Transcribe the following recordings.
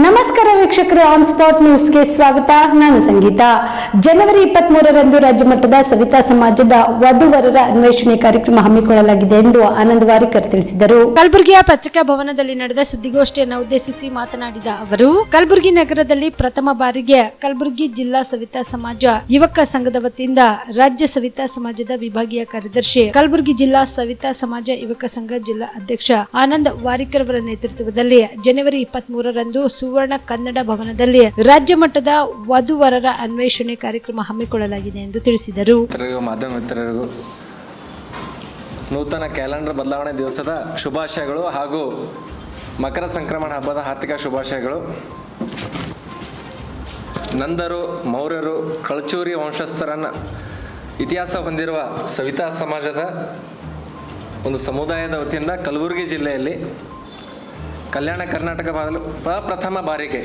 ನಮಸ್ಕಾರ ವೀಕ್ಷಕರು on spot ನ್ಯೂಸ್ಗೆ ಸ್ವಾಗತ. ನಾನು ಸಂಗೀತ. ಜನವರಿ ಇಪ್ಪತ್ಮೂರರಂದು ರಾಜ್ಯ ಮಟ್ಟದ ಸವಿತಾ ಸಮಾಜದ ವಧುವರರ ಅನ್ವೇಷಣೆ ಕಾರ್ಯಕ್ರಮ ಹಮ್ಮಿಕೊಳ್ಳಲಾಗಿದೆ ಎಂದು ಆನಂದ್ ವಾರಿಕರ್ ತಿಳಿಸಿದರು. ಕಲಬುರಗಿಯ ಪತ್ರಿಕಾ ಭವನದಲ್ಲಿ ನಡೆದ ಸುದ್ದಿಗೋಷ್ಠಿಯನ್ನು ಉದ್ದೇಶಿಸಿ ಮಾತನಾಡಿದ ಅವರು, ಕಲಬುರಗಿ ನಗರದಲ್ಲಿ ಪ್ರಥಮ ಬಾರಿಗೆ ಕಲಬುರಗಿ ಜಿಲ್ಲಾ ಸವಿತಾ ಸಮಾಜ ಯುವಕ ಸಂಘದ ವತಿಯಿಂದ ರಾಜ್ಯ ಸವಿತಾ ಸಮಾಜದ ವಿಭಾಗೀಯ ಕಾರ್ಯದರ್ಶಿ, ಕಲಬುರಗಿ ಜಿಲ್ಲಾ ಸವಿತಾ ಸಮಾಜ ಯುವಕ ಸಂಘ ಜಿಲ್ಲಾ ಅಧ್ಯಕ್ಷ ಆನಂದ್ ವಾರಿಕರ್ ಅವರ ನೇತೃತ್ವದಲ್ಲಿ ಜನವರಿ ಇಪ್ಪತ್ತ್ ಮೂರರಂದು ಸುವರ್ಣ ಕನ್ನಡ ಭವನದಲ್ಲಿ ರಾಜ್ಯ ಮಟ್ಟದ ವಧುವರರ ಅನ್ವೇಷಣೆ ಕಾರ್ಯಕ್ರಮ ಹಮ್ಮಿಕೊಳ್ಳಲಾಗಿದೆ ಎಂದು ತಿಳಿಸಿದರು. ಮಾಧ್ಯಮ ನೂತನ ಕ್ಯಾಲೆಂಡರ್ ಬದಲಾವಣೆ ದಿವಸದ ಶುಭಾಶಯಗಳು ಹಾಗೂ ಮಕರ ಸಂಕ್ರಮಣ ಹಬ್ಬದ ಆರ್ಥಿಕ ಶುಭಾಶಯಗಳು. ನಂದರು, ಮೌರ್ಯರು, ಕಳಚೂರಿ ವಂಶಸ್ಥರನ್ನ ಇತಿಹಾಸ ಹೊಂದಿರುವ ಸವಿತಾ ಸಮಾಜದ ಒಂದು ಸಮುದಾಯದ ವತಿಯಿಂದ ಕಲಬುರಗಿ ಜಿಲ್ಲೆಯಲ್ಲಿ ಕಲ್ಯಾಣ ಕರ್ನಾಟಕ ಭಾಗಲು ಪ್ರಪ್ರಥಮ ಬಾರಿಗೆ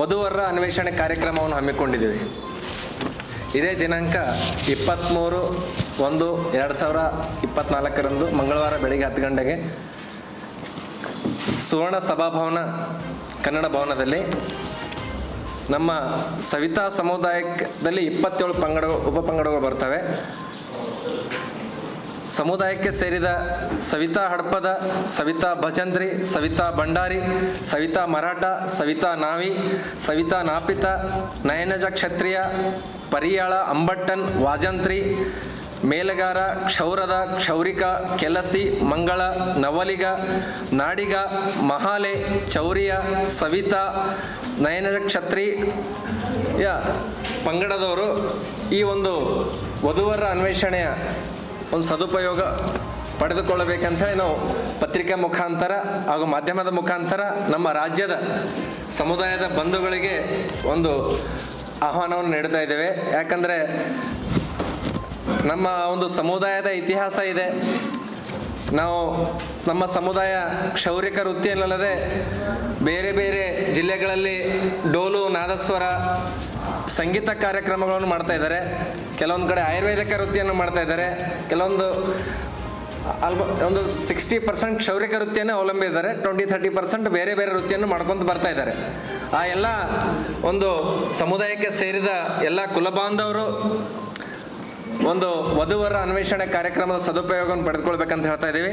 ವಧುವರರ ಅನ್ವೇಷಣೆ ಕಾರ್ಯಕ್ರಮವನ್ನು ಹಮ್ಮಿಕೊಂಡಿದ್ದೀವಿ. ಇದೇ ದಿನಾಂಕ ಇಪ್ಪತ್ತ್ಮೂರು ಒಂದು ಎರಡು ಸಾವಿರ ಇಪ್ಪತ್ನಾಲ್ಕರಂದು ಮಂಗಳವಾರ ಬೆಳಿಗ್ಗೆ ಹತ್ತು ಗಂಟೆಗೆ ಸುವರ್ಣ ಸಭಾಭವನ ಕನ್ನಡ ಭವನದಲ್ಲಿ ನಮ್ಮ ಸವಿತಾ ಸಮುದಾಯದಲ್ಲಿ ಇಪ್ಪತ್ತೇಳು ಪಂಗಡ ಉಪ ಪಂಗಡಗಳು ಬರ್ತವೆ. ಸಮುದಾಯಕ್ಕೆ ಸೇರಿದ ಸವಿತಾ ಹಡಪದ, ಸವಿತಾ ಭಜಂದ್ರಿ, ಸವಿತಾ ಭಂಡಾರಿ, ಸವಿತಾ ಮರಾಠ, ಸವಿತಾ ನಾವಿ, ಸವಿತಾ ನಾಪಿತ, ನಯನಜ ಕ್ಷತ್ರಿಯ, ಪರಿಯಾಳ ಅಂಬಟ್ಟನ್, ವಾಜಂತ್ರಿ, ಮೇಲಗಾರ ಕ್ಷೌರದ, ಕ್ಷೌರಿಕ, ಕೆಲಸಿ, ಮಂಗಳ, ನವಲಿಗ, ನಾಡಿಗ, ಮಹಾಲೆ, ಚೌರಿಯ, ಸವಿತಾ, ನಯನಜ ಕ್ಷತ್ರಿ, ಯ, ಪಂಗಡದವರು ಈ ಒಂದು ವಧುವರ ಅನ್ವೇಷಣೆಯ ಒಂದು ಸದುಪಯೋಗ ಪಡೆದುಕೊಳ್ಳಬೇಕಂತ ಹೇಳಿ ನಾವು ಪತ್ರಿಕಾ ಮುಖಾಂತರ ಹಾಗೂ ಮಾಧ್ಯಮದ ಮುಖಾಂತರ ನಮ್ಮ ರಾಜ್ಯದ ಸಮುದಾಯದ ಬಂಧುಗಳಿಗೆ ಒಂದು ಆಹ್ವಾನವನ್ನು ನೀಡ್ತಾ ಇದ್ದೇವೆ. ಯಾಕಂದರೆ ನಮ್ಮ ಒಂದು ಸಮುದಾಯದ ಇತಿಹಾಸ ಇದೆ. ನಾವು ನಮ್ಮ ಸಮುದಾಯ ಕ್ಷೌರಿಕ ವೃತ್ತಿಯಲ್ಲದೆ ಬೇರೆ ಬೇರೆ ಜಿಲ್ಲೆಗಳಲ್ಲಿ ಡೋಲು ನಾದಸ್ವರ ಸಂಗೀತ ಕಾರ್ಯಕ್ರಮಗಳನ್ನು ಮಾಡ್ತಾ ಇದ್ದಾರೆ. ಕೆಲವೊಂದು ಕಡೆ ಆಯುರ್ವೇದಿಕ ವೃತ್ತಿಯನ್ನು ಮಾಡ್ತಾ ಇದ್ದಾರೆ. ಕೆಲವೊಂದು ಅಲ್ಪ, ಒಂದು ಸಿಕ್ಸ್ಟಿ ಪರ್ಸೆಂಟ್ ಕ್ಷೌರಿಕ ವೃತ್ತಿಯನ್ನು ಅವಲಂಬಿಸಿದ್ದಾರೆ ಟ್ವೆಂಟಿ ಥರ್ಟಿ ಪರ್ಸೆಂಟ್ ಬೇರೆ ಬೇರೆ ವೃತ್ತಿಯನ್ನು ಮಾಡ್ಕೊಂಡು ಬರ್ತಾ ಇದ್ದಾರೆ. ಆ ಎಲ್ಲ ಒಂದು ಸಮುದಾಯಕ್ಕೆ ಸೇರಿದ ಎಲ್ಲ ಕುಲಬಾಂಧವರು ಒಂದು ವಧುವರ ಅನ್ವೇಷಣೆ ಕಾರ್ಯಕ್ರಮದ ಸದುಪಯೋಗವನ್ನು ಪಡೆದುಕೊಳ್ಬೇಕಂತ ಹೇಳ್ತಾ ಇದ್ದೀವಿ.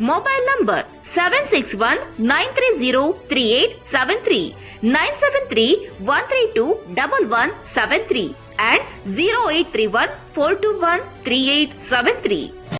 Mobile number 761-930-3873, and zero eight three one four two one three eight seven three.